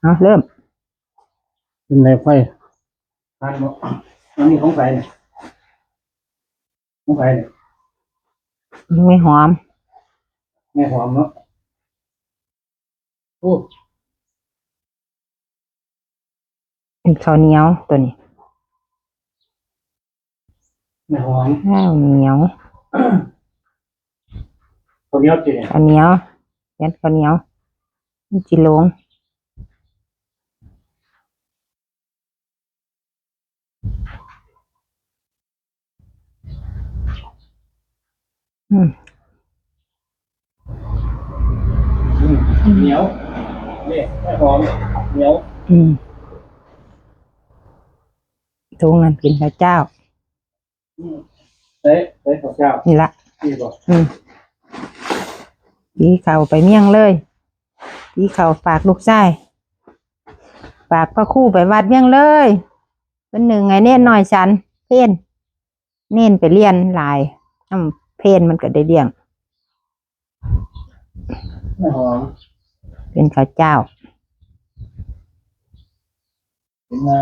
เอาเริ่ม เป็นไรไฟทานบ่อันนี้ของใครเนี่ยของใครเนี่ยไม่หอมแม่หอมเนาะโอ้เป็นข้าวเหนียวตัวนี้แม่หอมข้าวเหนียวคนนี้เอาจีเนี่ยข้าวเหนียวยัดข้าวเหนียวมันจิลง อืมอืมเหนียวนี่แม่หอมเหนียว อืมทุงนั้นกินข้าวเจ้าอืมเต๊ะเต๊ะข้าวเจ้านี่ละที่บอกอืมตีเข่าไปเมี่ยงเลยตีเข่าฝากลูกชายฝากพระครู่ไปวัดเมี่ยงเลย เป็นหนึ่งไงเน่นหน่อยฉัน เพนเน่นไปเรียนหลายน้ำเพ นมันก็ได้เลี้ยงแม่หอมเป็นข้าวเจ้า เป็นมา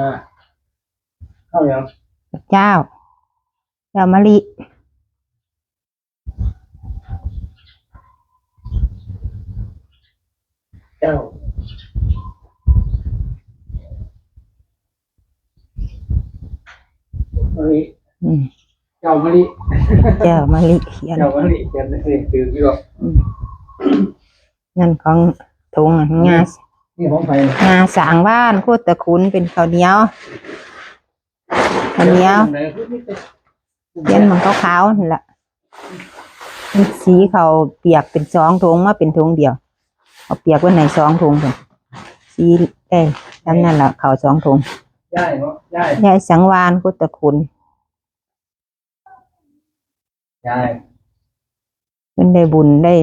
ข้าวยังข้าวเจ้าเจ้ามะลิเจ้ามะลิอืมเจ้ามะลิเจ้ามะลิเขียนเจ้ามะลิเขียนเองคือพี่บอกอืมนั่นของทุงอะงานี่ของใครเนี่ยงาสางบ้านโคตรตะคุณเป็นข้าวเหนียวข้าวเหนียวไหนคือนี่เป็นเย็นมันขาวๆนั่นแหละมันสีเขาเปียกเป็นสองถุงมาเป็นถุงเดียว เอาเปียกไว้ในสองถุงพุ่นสีเอ้ยจำนั่นแหละเขาสองถุงย่ายเนาะย่ายยายสังวานกุตะคุณ ย่ายเป็นได้บุญได้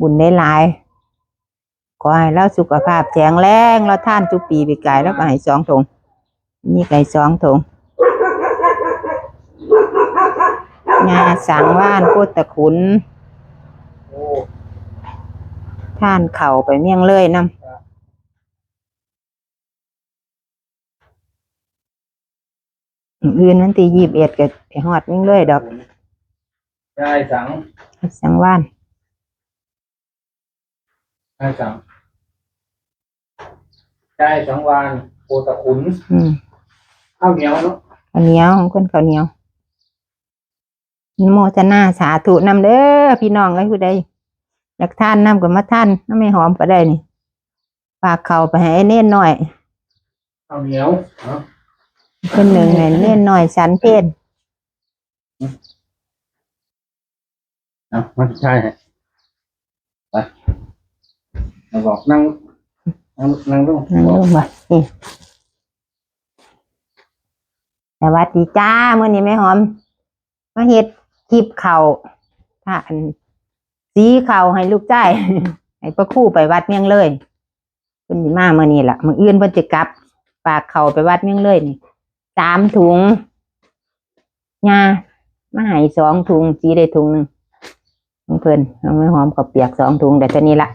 บุญได้หลายขอให้เราสุขภาพแข็งแรงเราท่านทุกปีไปีกายแล้วก็ให้สองถุงนี่ไก่สองถุงงาสังว่านกุตะคุณโอ้ท่านเข่าไปเมี่ยงเลยน้ำอื่นมันตียีบเอ็ดก็ไปหอดมี่งเลยดอก ย่ายสังสังว่านย่ายสังย่ายสังวานโพตะขุนอืมข้าวเหนียวเนาะข้าวเหนียวของคนข้าวเหนียวนะโมทนาสาธุนำเด้อพี่น้องไอ้ผู้ใดอยากท่านนำกับมาท่านน้ำไม่หอมก็ได้นี่ฝากเข่าไปให้ไอ้เน่นหน่อยข้าวเหนียวเนาะคนหนึ่งให้เน่นหน่อยสันเพศ อะมันใช่ฮะไปเราบอกนั่งนั่งนั่งลงนั่งบลอกงมานี่สวัสดีจ้าเมื่อนี้ไม่หอม มาเฮ็ดคลิปเข่าถ้าอันสีเข่าให้ลูกจ้ายให้ประครู่ไปวัดเมียงเลยเพิ่นสิมาเมื่อนี้ล่ะมื้ออื่นเพิ่นจะกลับฝากเข่าไปวัดเมียงเลยนี่สามถุงยามาให้สองถุงจีได้ถุงหนึ่ง ของเพิ่นเอาไม่หอมกับเปียกสองถุงแต่ตัวนี้ละ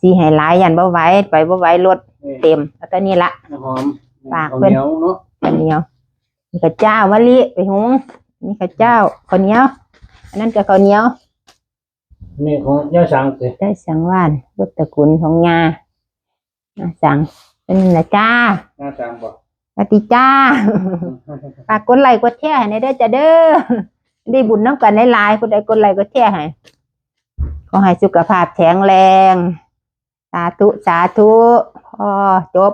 สีให้หลายยันบ่ไหว้ไปบ่ไหว้รถนี่เต็มเอาตัวนี้ละน้ำหอมฝากข้าวเพิ่เหนนียวเนาะข้าวเหนียวนี่ข้าวเจ้ามะลิไปหุงนี่ข้าวเจ้าข้าวเหนียวอันนั้นก็ข้าวเหนียวนี่ของย่ายสังสิได้สังวานพุทธคุณของยานาสังเป็นนะจ้าย่ายสังบอกปฏิจ้าฝากกดไลค์กดแชร์ให้ในเด้อจ้าเด้อ ได้บุญน้ำกันหลายๆคนใดกดไลก็แช่ให้ขอให้สุขภาพแข็งแรง สาธุ สาธุพอจบ